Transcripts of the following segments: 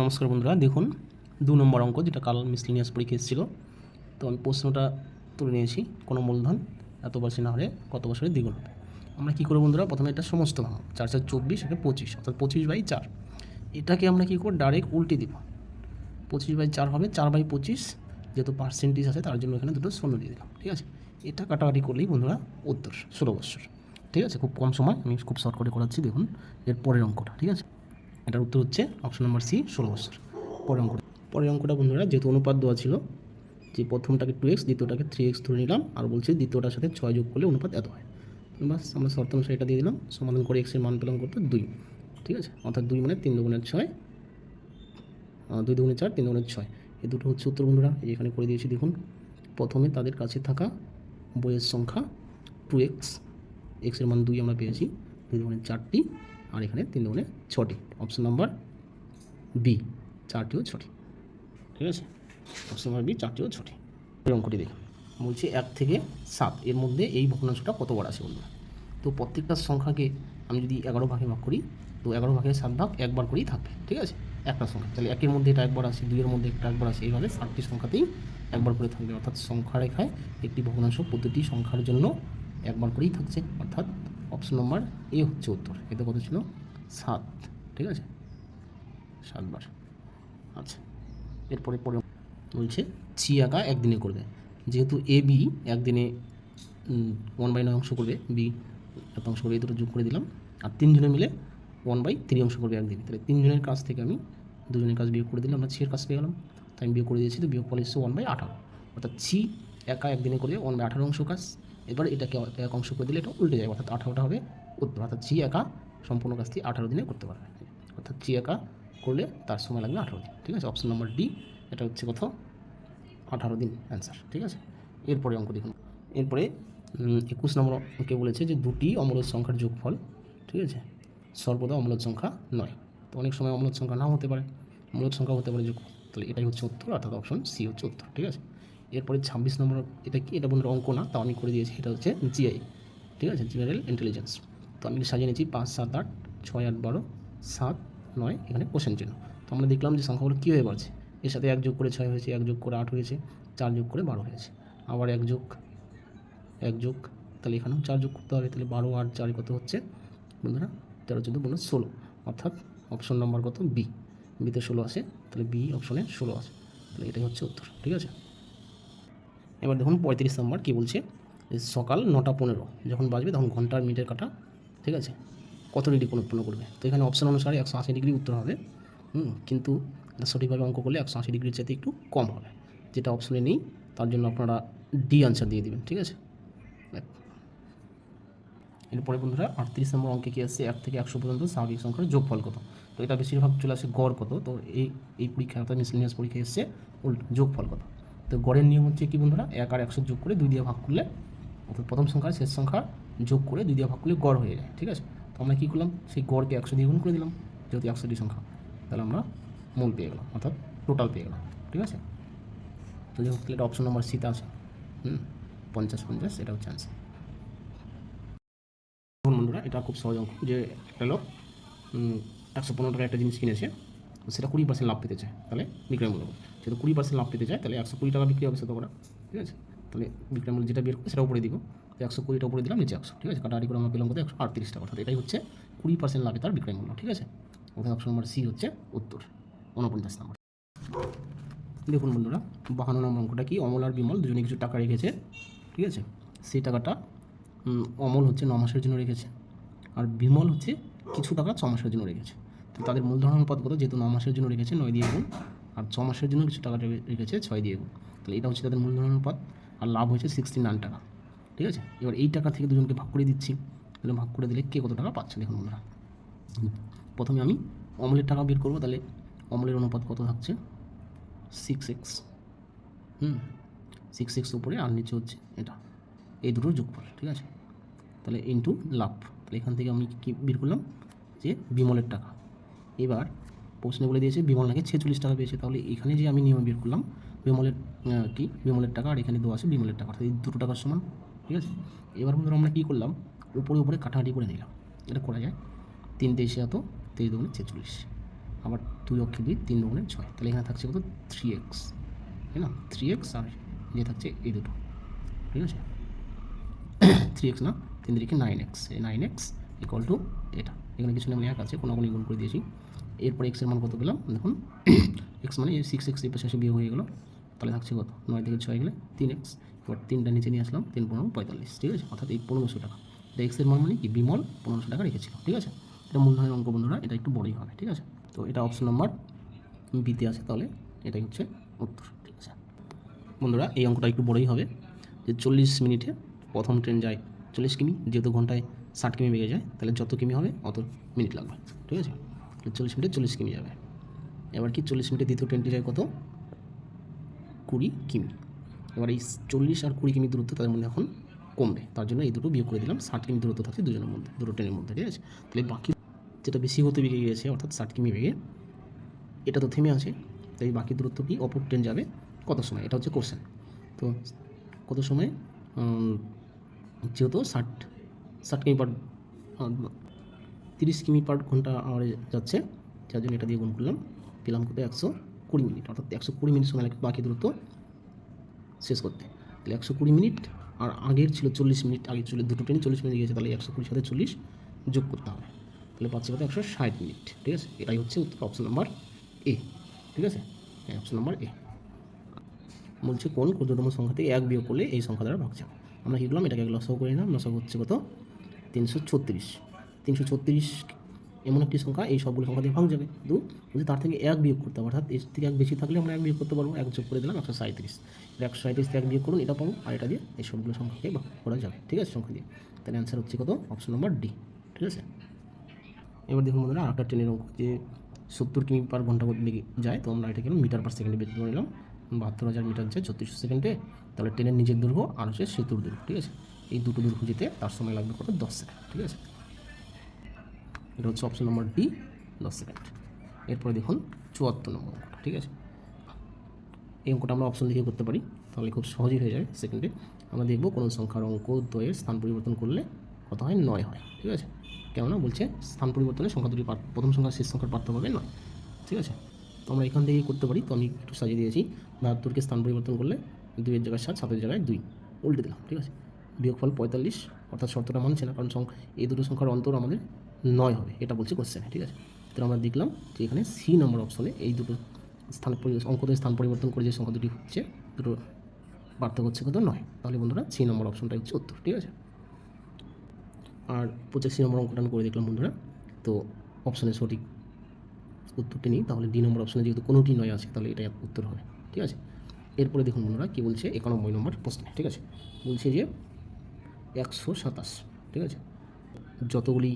নমস্কার বন্ধুরা, দেখুন, দু নম্বর অঙ্ক যেটা কাল মিসলিনিয়াস পরীক্ষা এসেছিল, তো আমি প্রশ্নটা তুলে নিয়েছি, কোনো মূলধন এত বছর না হলে কত বছরের দ্বিগুণ হবে। আমরা কী করব বন্ধুরা? প্রথমে এটা সমস্ত ভাঙব চার চার চব্বিশ এটা পঁচিশ, অর্থাৎ পঁচিশ বাই চার। এটাকে আমরা কী করব? ডাইরেক্ট উল্টে দিব। পঁচিশ বাই চার হবে, চার বাই পঁচিশ যেহেতু পার্সেন্টেজ আছে, তার জন্য এখানে দুটো শূন্য দিয়ে দিলাম, ঠিক আছে? এটা কাটাকাটি করলেই বন্ধুরা উত্তর, ষোলো বছর, ঠিক আছে? খুব কম সময়, আমি খুব শর্ট করে করাচ্ছি, দেখুন, এর পরের অঙ্কটা, ঠিক আছে? এটার উত্তর হচ্ছে অপশন নাম্বার সি ষোলো বছর। পরের অঙ্কটা। পরের অঙ্কটা বন্ধুরা, যেহেতু অনুপাত দেওয়া ছিল, যে প্রথমটাকে টু এক্স দ্বিতীয়টাকে থ্রি এক্স ধরে নিলাম, আর বলছি দ্বিতীয়টার সাথে ছয় যোগ করলে অনুপাত এত হয়। বাস, আমরা শর্ত অনুসারে এটা দিয়ে দিলাম, সমাধান করে এক্সের মান পেলাম করতে দুই। ঠিক আছে? অর্থাৎ দুই মানে তিন দুগুণের ছয় দুই দুগুণের চার, তিন দুগুণের ছয়। এই দুটো হচ্ছে উত্তর বন্ধুরা এখানে করে দিয়েছি, দেখুন। প্রথমে তাদের কাছে থাকা বইয়ের সংখ্যা টু এক্স এক্সের মান দুই আমরা পেয়েছি, দুই দুগুণের চারটি। আর এখানে তিন দুগুণে ছটি অপশন নাম্বার বি চারটিও ছটি। ঠিক আছে? অপশন নাম্বার বি চারটিও ছটি। এই অঙ্কটি দেখুন বলছি এক থেকে সাত, এর মধ্যে এই ভগ্নাংশটা কতবার আসে বলুন তো প্রত্যেকটা সংখ্যাকে আমি যদি এগারো ভাগে ভাগ করি, তো এগারো ভাগে সাত ভাগ একবার করেই থাকবে, ঠিক আছে? একটা সংখ্যা। তাহলে একের মধ্যে এটা একবার আসে দুইয়ের মধ্যে একটা একবার আসে এইভাবে সাতটি সংখ্যাতেই একবার করে থাকবে। অর্থাৎ সংখ্যা রেখায় একটি ভগ্নাংশ প্রতিটি সংখ্যার জন্য একবার করেই থাকছে, অর্থাৎ অপশন নম্বর এ হচ্ছে উত্তর। এতে কত ছিল? সাত। ঠিক আছে? সাতবার। আচ্ছা। এরপরে পরে বলছে চি আঁকা একদিনে করবে। যেহেতু এ, বি একদিনে ওয়ান বাই নয় অংশ করবে, বি এত অংশ করে, এই দুটো যোগ করে দিলাম। আর তিনজনে মিলে ওয়ান বাই থ্রি অংশ করবে একদিনে। তাহলে তিনজনের কাছ থেকে আমি দুজনের কাজ বিয়োগ করে দিলাম, আমরা ছির কাজ পেয়ে গেলাম। তাই আমি বিয়োগ করে দিয়েছি, তো বিয়োগ ফল এসছে ওয়ান বাই আঠারো। অর্থাৎ ছি একা একদিনে করবে ওয়ান বাই আঠারো অংশ কাজ। এবার এটাকে এক অংশ করে দিলে এটা উল্টে যায়, অর্থাৎ আঠারোটা হবে উত্তর অর্থাৎ ছি একা সম্পূর্ণ কাজটি আঠারো দিনে করতে পারবে। অর্থাৎ ছি একা করলে তার সময় লাগবে আঠারো দিন, ঠিক আছে? অপশন নম্বর ডি এটা হচ্ছে কত আঠারো দিন অ্যান্সার ঠিক আছে? এরপরে অঙ্ক দেখুন। এরপরে একুশ নম্বর অঙ্কে বলেছে যে দুটি অমূলদ সংখ্যার যোগফল, ঠিক আছে? সর্বদা অমূলদ সংখ্যা নয়। তো অনেক সময় অমূলদ সংখ্যা নাও হতে পারে। মূলদ সংখ্যা হতে পারে যোগ তাহলে এটাই হচ্ছে উত্তর, অর্থাৎ অপশন সি হচ্ছে উত্তর, ঠিক আছে? এরপরে ছাব্বিশ নম্বর, এটা কি? এটা বন্ধুরা অঙ্ক না তাও আমি করে দিয়েছি, এটা হচ্ছে জিআই ঠিক আছে? জেনারেল ইন্টেলিজেন্স তো আমি সাজিয়ে নিয়েছি পাঁচ, সাত, আট, ছয়, আট, বারো, সাত, নয়, এখানে কোশ্চেন চিহ্ন। তো আমরা দেখলাম যে সংখ্যাগুলো কী হয়ে পারছে এর সাথে এক যোগ করে ছয় হয়েছে, এক যোগ করে আট হয়েছে, চার যোগ করে বারো হয়েছে। আবার এক যোগ এক যোগ, তাহলে এখানেও চার যোগ করতে হবে, তাহলে বারো, আট, চার কত হচ্ছে? বন্ধুরা, তেরো, চোদ্দ, পনেরো, ষোলো। অর্থাৎ অপশন নাম্বার কত? বি বিতে ষোলো আসে, তাহলে বি অপশনে ষোলো আসে। তাহলে এটাই হচ্ছে উত্তর, ঠিক আছে? এবার দেখুন পঁয়ত্রিশ নম্বর কী বলছে? সকাল নটা পনেরো, যখন বাজবে তখন ঘণ্টার মিনিটের কাটা, ঠিক আছে? কত ডিগ্রি উৎপন্ন করবে? তো এখানে অপশন অনুসারে একশো আশি ডিগ্রি উত্তর হবে। হুম, কিন্তু সঠিকভাবে অঙ্ক করলে একশো আশি ডিগ্রির চাইতে একটু কম হবে। যেটা অপশনে নেই, তার জন্য আপনারা ডি আনসার দিয়ে দিবেন, ঠিক আছে। এরপরে বন্ধুরা, আটত্রিশ নম্বর অঙ্কে কী আসছে? এক থেকে একশো পর্যন্ত স্বাভাবিক সংখ্যার যোগফল কত? তো এটা বেশিরভাগ চলে আসে গড় কত? তো এই এই পরীক্ষা অর্থাৎ মিসলিনিয়াস পরীক্ষা এসছে যোগফল কত? তো গড়ের নিয়ম হচ্ছে কি বন্ধুরা? এক আর একশো যোগ করে দুই দিয়ে ভাগ করলে, অর্থাৎ প্রথম সংখ্যা শেষ সংখ্যা যোগ করে দুই দিয়ে ভাগ করলে গড় হয়ে যায়, ঠিক আছে? তো আমরা কী করলাম? সেই গড়কে একশো দিয়ে গুণ করে দিলাম, যেহেতু একশোটি সংখ্যা। তাহলে আমরা মূল পেয়ে গেলাম, অর্থাৎ টোটাল পেয়ে গেলাম, ঠিক আছে? তো যেহেতু এটা অপশন নম্বর সিতে আছে। হুম, পঞ্চাশ পঞ্চাশ এটা হচ্ছে দেখুন বন্ধুরা, এটা খুব সহজ অঙ্ক যে একটা লোক একশো পনেরো টাকা একটা জিনিস কিনেছে। সেটা কুড়ি পার্সেন্ট লাভ পেতে চায়, তাহলে বিক্রয় মূল্য। যেহেতু কুড়ি পার্সেন্ট লাভ পেতে চায়, তাহলে একশো কুড়ি টাকা বিক্রি হবে শতকরা ঠিক আছে? তাহলে বিক্রয় মূল্য যেটা বের করবে সেটা উপরে দিব। একশো কুড়িটা উপরে দিলাম, নিচে একশো, ঠিক আছে? কাটাকাটি করে আমরা পেলাম কত একশো আটত্রিশ টাকা, অর্থাৎ এটাই হচ্ছে কুড়ি পার্সেন্ট লাভে তার বিক্রয় মূল্য, ঠিক আছে? অর্থাৎ অপশন নম্বর সি হচ্ছে উত্তর উনপঞ্চাশ নম্বর। দেখুন বন্ধুরা, বাহান্ন নম্বর অঙ্কটা কি? অমল আর বিমল দুজনে কিছু টাকা রেখেছে, ঠিক আছে? সেই টাকাটা অমল হচ্ছে ন মাসের জন্য রেখেছে, আর বিমল হচ্ছে কিছু টাকা ছ মাসের জন্য রেখেছে। তো তাদের মূলধন অনুপাত কত? যেহেতু ন মাসের জন্য রেখেছে নয় দিয়ে গুণ। আর ছ মাসের জন্য কিছু টাকা রেখেছে ছয় দিয়ে গুণ। তাহলে এটা হচ্ছে তাদের মূলধন অনুপাত আর লাভ হয়েছে সিক্সটি নাইন টাকা। ঠিক আছে? এবার এই টাকা থেকে দুজনকে ভাগ করে দিচ্ছি। তাহলে ভাগ করে দিলে কে কত টাকা পাচ্ছে দেখুন বন্ধুরা। প্রথমে আমি অমলের টাকা বের করব। তাহলে অমলের অনুপাত কত থাকছে? সিক্স এক্স হুম? সিক্স এক্স উপরে আর নিচে হচ্ছে এটা। এই দুটোর যোগফল, ঠিক আছে? তাহলে ইন্টু লাভ। তাহলে এখান থেকে আমি কি বের করলাম? যে বিমলের টাকা। এবার প্রশ্নে বলে দিয়েছে বিমল নাকি ছেচল্লিশ টাকা পেয়েছে। তাহলে এখানে যে আমি নিয়ম বের করলাম, বিমলের কি? বিমলের টাকা, আর এখানে দেওয়া আছে বিমলের টাকা। অর্থাৎ এই দুটো টাকার সমান, ঠিক আছে? এবার বন্ধুরা আমরা কী করলাম? উপরে উপরে কাটাকাটি করে নিলাম। এটা করা যায়। তিন তেইশে এত, তেইশ দুগুণে ছেচল্লিশ। আবার দুই অক্ষে দুই, তিন দুগুণে ছয়। তাহলে এখানে থাকছে কত? থ্রি এক্স তাই না? থ্রি এক্স আর যে থাকছে এই দুটো। ঠিক আছে? থ্রি এক্স না? তিন দিকে নাইন এক্স এই নাইন এক্স ইকুয়াল টু এটা। এখানে কিছু নাম এক আছে, কোনো কোনো গুণ করে দিয়েছি। এরপরে এক্সের মান কত পেলাম? দেখুন এক্স মানে সিক্স এক্স পাশে এসে বিয়োগ হয়ে গেলো। তাহলে থাকছে কত? নয় থেকে ছয় গেলে তিন এক্স এবার তিনটা নিচে নিয়ে আসলাম, তিন পনেরো পঁয়তাল্লিশ, ঠিক আছে? অর্থাৎ এই পনেরোশো টাকা। এটা এক্সের মান মানে কি? বিমল পনেরোশো টাকা রেখেছিল, ঠিক আছে? এটা মূলধনের অঙ্ক, বন্ধুরা, এটা একটু বড়ই হবে, ঠিক আছে? তো এটা অপশন নাম্বার বিতে আছে তাহলে, এটাই হচ্ছে উত্তর, ঠিক আছে? বন্ধুরা, এই অঙ্কটা একটু বড়ই হবে। যে চল্লিশ মিনিটে প্রথম ট্রেন যায়, চল্লিশ কিমি, যেহেতু ঘন্টায় ষাট কিমি বেগে যায়, তাহলে যত কিমি হবে অত মিনিট লাগবে, ঠিক আছে? চল্লিশ মিনিটে চল্লিশ কিমি যাবে। এবার কি চল্লিশ মিনিটে দ্বিতীয় ট্রেনটি যায় কত? কুড়ি কিমি। এবার এই চল্লিশ আর কুড়ি কিমি দূরত্ব তাদের মধ্যে এখন কমবে, তার জন্য এই দুটো বিয়োগ করে দিলাম, ষাট কিমি দূরত্ব থাকছে দুজনের মধ্যে, দুটো ট্রেনের মধ্যে, ঠিক আছে? তাহলে বাকি যেটা বেশি হতে বেগে গিয়েছে, অর্থাৎ ষাট কিমি বেগে, এটা তো থেমে আছে, তাই বাকি দূরত্বটি অপর ট্রেন যাবে কত সময়? এটা হচ্ছে কোশ্চেন তো কত সময়? যেহেতু ষাট ষাট কিমি পার তিরিশ কিমি পার ঘণ্টা আওয়ারে যাচ্ছে। যার জন্য এটা দিয়ে গুণ করলাম। পেলাম কত? একশো কুড়ি মিনিট। অর্থাৎ একশো কুড়ি মিনিট সময় লাগবে বাকি দূরত্ব শেষ করতে। তাহলে একশো কুড়ি মিনিট আর আগের ছিল চল্লিশ মিনিট, আগে চলে দুটো ট্রেন চল্লিশ মিনিট গিয়েছে। তাহলে একশো কুড়ির সাথে চল্লিশ যোগ করতে হবে। তাহলে পাচ্ছে কত? একশো ষাট মিনিট। ঠিক আছে? এটাই হচ্ছে উত্তর অপশন নাম্বার এ ঠিক আছে? হ্যাঁ অপশন নাম্বার এ বলছে কোন ক্ষুদ্রতম সংখ্যা থেকে এক বিয়োগ করলে এই সংখ্যা দ্বারা ভাগ আমরা কী করলাম? এটাকে লসাও করে নিলাম। লসাও হচ্ছে কত? তিনশো ছত্রিশ। তিনশো ছত্রিশ এমন একটি সংখ্যা, এই সবগুলো সংখ্যা দিয়ে ভাগ যাবে। দু বলছে তার থেকে এক বিয়োগ করতে হবে, অর্থাৎ এর থেকে এক বেশি থাকলে আমরা এক বিয়োগ করতে পারব, এক যোগ করে দিলাম একশো সাঁত্রিশ একশো সাঁত্রিশ থেকে এক বিয়োগ করুন, এটা পাবো, আর এটা দিয়ে এই সবগুলো সংখ্যাকে ভাগ করা যাবে। ঠিক আছে সংখ্যা দিয়ে? তাহলে অ্যান্সার হচ্ছে কত? অপশন নম্বর ডি ঠিক আছে? এবার দেখুন বন্ধুরা, আরেকটা ট্রেনের অঙ্ক যে সত্তর কিমি পার ঘণ্টা বেগে যায়, তো আমরা এটাকে মিটার পার সেকেন্ডে বের করে নিলাম। বাহাত্তর হাজার মিটার যায় ছত্রিশশো সেকেন্ডে, তাহলে ট্রেনের নিজের দৈর্ঘ্য আর হচ্ছে সেতুর দৈর্ঘ্য, ঠিক আছে? এই দুটো দৈর্ঘ্য যেতে তার সময় লাগবে কত? দশ সেকেন্ড ঠিক আছে? এটা হচ্ছে অপশন নম্বর ডি দশ সেকেন্ড এরপরে দেখুন চুয়াত্তর নম্বর অঙ্কটা, ঠিক আছে? এই অঙ্কটা আমরা অপশন লিখে করতে পারি, তাহলে খুব সহজই হয়ে যায় সেকেন্ডে আমরা দেখব কোনো সংখ্যার অঙ্ক দ্বয়ের স্থান পরিবর্তন করলে কত হয়? নয় হয়, ঠিক আছে? কেননা বলছে স্থান পরিবর্তনে সংখ্যা দুটি পার- প্রথম সংখ্যা শেষ সংখ্যার পার্থক্য হবে নয়, ঠিক আছে? তো আমরা এখান থেকেই করতে পারি, তো আমি একটু সাজিয়ে দিয়েছি। বাহাত্তরকে স্থান পরিবর্তন করলে দুইয়ের জায়গায় সাত, সাতের জায়গায় দুই, উল্টে দিলাম, ঠিক আছে? বিয়োগফল পঁয়তাল্লিশ, অর্থাৎ শর্তটা মানছে না, কারণ সংখ্যা এই দুটো সংখ্যার অন্তর আমাদের নয় হবে, এটা বলছে কোশ্চেনে ঠিক আছে? তো আমরা দেখলাম যে এখানে সি নম্বর অপশনে এই দুটো স্থান অঙ্কদের স্থান পরিবর্তন করে যে সংখ্যা দুটি হচ্ছে, দুটো পার্থক্য হচ্ছে কত? নয়। তাহলে বন্ধুরা সি নম্বর অপশনটাই হচ্ছে উত্তর, ঠিক আছে? আর পঁচাশি নম্বর অঙ্কটা আমি করে দেখলাম বন্ধুরা, তো অপশানে সঠিক উত্তরটি নেই, তাহলে ডি নম্বর অপশানে যেহেতু কোনোটি নয় আছে, তাহলে এটাই উত্তর হবে, ঠিক আছে? এরপরে দেখুন বন্ধুরা কী বলছে, একানব্বই নম্বর প্রশ্নে, ঠিক আছে? বলছে যে একশো সাতাশ, ঠিক আছে? যতগুলি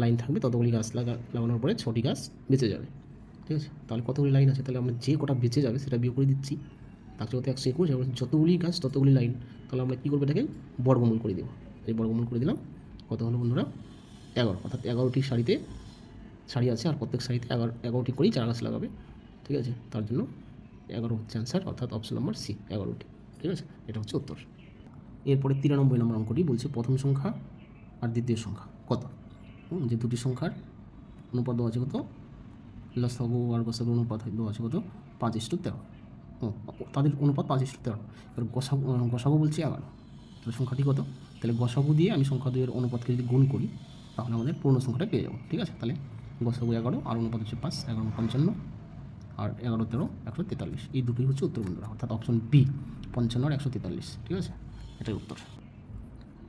লাইন থাকবে, ততগুলি গাছ লাগা, লাগানোর পরে ছটি গাছ বেঁচে যাবে, ঠিক আছে? তাহলে কতগুলি লাইন আছে? তাহলে আমরা যে কটা বেঁচে যাবে সেটা বিয়োগ করে দিচ্ছি। তার কত? একশো একুশ। এবার যতগুলি গাছ, ততগুলি লাইন, তাহলে আমরা কী করব এটাকে? বর্গমূল করে দেবো। এই বর্গমূল করে দিলাম। কত হলো বন্ধুরা? এগারো। অর্থাৎ এগারোটি শাড়িতে শাড়ি আছে, আর প্রত্যেক শাড়িতে এগারো, এগারোটি করেই চারা গাছ লাগাবে, ঠিক আছে? তার জন্য এগারো হচ্ছে অ্যান্সার অর্থাৎ অপশন নম্বর সি এগারোটি, ঠিক আছে? এটা হচ্ছে উত্তর। এরপরে তিরানব্বই নম্বর অঙ্কটি বলছে প্রথম সংখ্যা আর দ্বিতীয় সংখ্যা। কত? যে দুটি সংখ্যার অনুপাত দেওয়া আছে কত? লসাগু আর গসাগু অনুপাত দেওয়া আছে কত? পাঁচ ইস্টু তেরো। তাদের অনুপাত পাঁচ ইস্টু তেরো। এবার গসাগু গসাগু বলছে এগারো। তাহলে সংখ্যাটি কত? তাহলে গসাগু দিয়ে আমি সংখ্যা দুইয়ের অনুপাতকে যদি গুণ করি, তাহলে আমাদের পূর্ণ সংখ্যাটা পেয়ে যাব। ঠিক আছে? তাহলে গসাগু এগারো, আর অনুপাত হচ্ছে পাঁচ, এগারো পঞ্চান্ন, আর এগারো তেরো, একশো তেতাল্লিশ। এই দুটোই হচ্ছে উত্তর অর্থাৎ অপশন বি পঞ্চান্ন আর একশো তেতাল্লিশ। ঠিক আছে? এটাই উত্তর।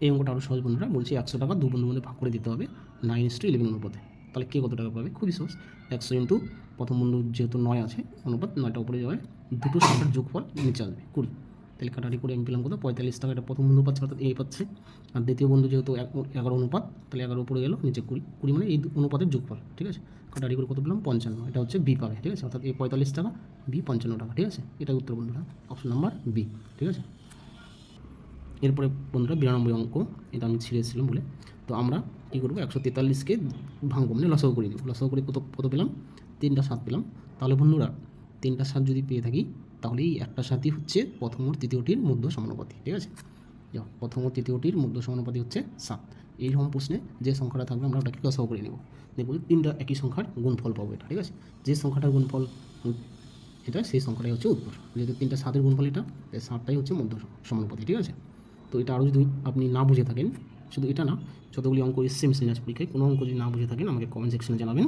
এই অঙ্কটা আরও সহজ বন্ধুরা, বলছি একশো টাকা দু বন্ধু ভাগ করে দিতে হবে নাইন ইস টু ইলেভেন অনুপাতে। তাহলে কে কত টাকা পাবে? খুবই সহজ। একশো ইন্টু প্রথম বন্ধু যেহেতু নয় আছে, অনুপাত নয়টা উপরে যাবে। দুটো সংখ্যার যোগফল নিচে আসবে, কুড়ি। তাহলে কাটারি করে আমি পেলাম কত পঁয়তাল্লিশ টাকা, এটা প্রথম বন্ধু পাচ্ছে, অর্থাৎ এই পাচ্ছে। আর দ্বিতীয় বন্ধু যেহেতু এগারো অনুপাত, তাহলে এগারো উপরে গেল, নিচে কুড়ি। কুড়ি মানে এই অনুপাতের যোগফল, ঠিক আছে? কাটারি করে কত পেলাম? পঞ্চান্ন। এটা হচ্ছে বি পাবে, ঠিক আছে? অর্থাৎ এই পঁয়তাল্লিশ টাকা বি পঞ্চান্ন টাকা, ঠিক আছে? এটা উত্তর বন্ধুরা অপশন নাম্বার বি ঠিক আছে? এরপরে বন্ধুরা বিরানব্বই অঙ্ক, এটা আমি ছিঁড়েছিলাম বলে। তো আমরা কী করব? একশো তেতাল্লিশকে ভাঙবো মানে লসাগু করে নেব। লসাগু করে কত কত পেলাম? তিনটা সাত পেলাম। তাহলে বন্ধুরা, তিনটা সাত যদি পেয়ে থাকি, তাহলে এই একটা সাতই হচ্ছে প্রথম ও তৃতীয়টির মধ্য সমানুপাতি, ঠিক আছে? যাও, প্রথম ও তৃতীয়টির মধ্য সমানুপাতি হচ্ছে সাত। এইরকম প্রশ্নে যে সংখ্যাটা থাকবে, আমরা ওটাকে লসাও করে নেব। দেখব তিনটা একই সংখ্যার গুণফল পাবো এটা, ঠিক আছে? যে সংখ্যাটার গুণফল, এটা সেই সংখ্যাটাই হচ্ছে উত্তর যেহেতু তিনটা সাতের গুণফল এটা সাতটাই হচ্ছে মধ্য সমানুপাতি, ঠিক আছে? তো এটা আরও যদি আপনি না বুঝে থাকেন, শুধু এটা না, যতগুলি অঙ্ক এসছে মিসলিনিয়াস পরীক্ষায়, কোনো অঙ্ক যদি না বুঝে থাকেন, আমাকে কমেন্ট সেকশনে জানাবেন।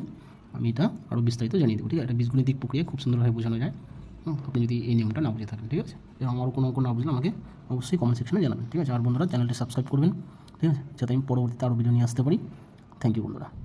আমি এটা আরও বিস্তারিত জানিয়ে দেবো, ঠিক আছে? এটা বীজগণিতিক প্রক্রিয়া খুব সুন্দরভাবে বোঝানো যায়। আপনি যদি এই নিয়মটা না বুঝে থাকেন, ঠিক আছে? এবং আমার কোনো অঙ্ক না বুঝলে আমাকে অবশ্যই কমেন্ট সেকশনে জানাবেন, ঠিক আছে? আর বন্ধুরা চ্যানেলটি সাবস্ক্রাইব করবেন, ঠিক আছে? যাতে আমি পরবর্তীতে আরও ভিডিও নিয়ে আসতে পারি। থ্যাংক ইউ বন্ধুরা।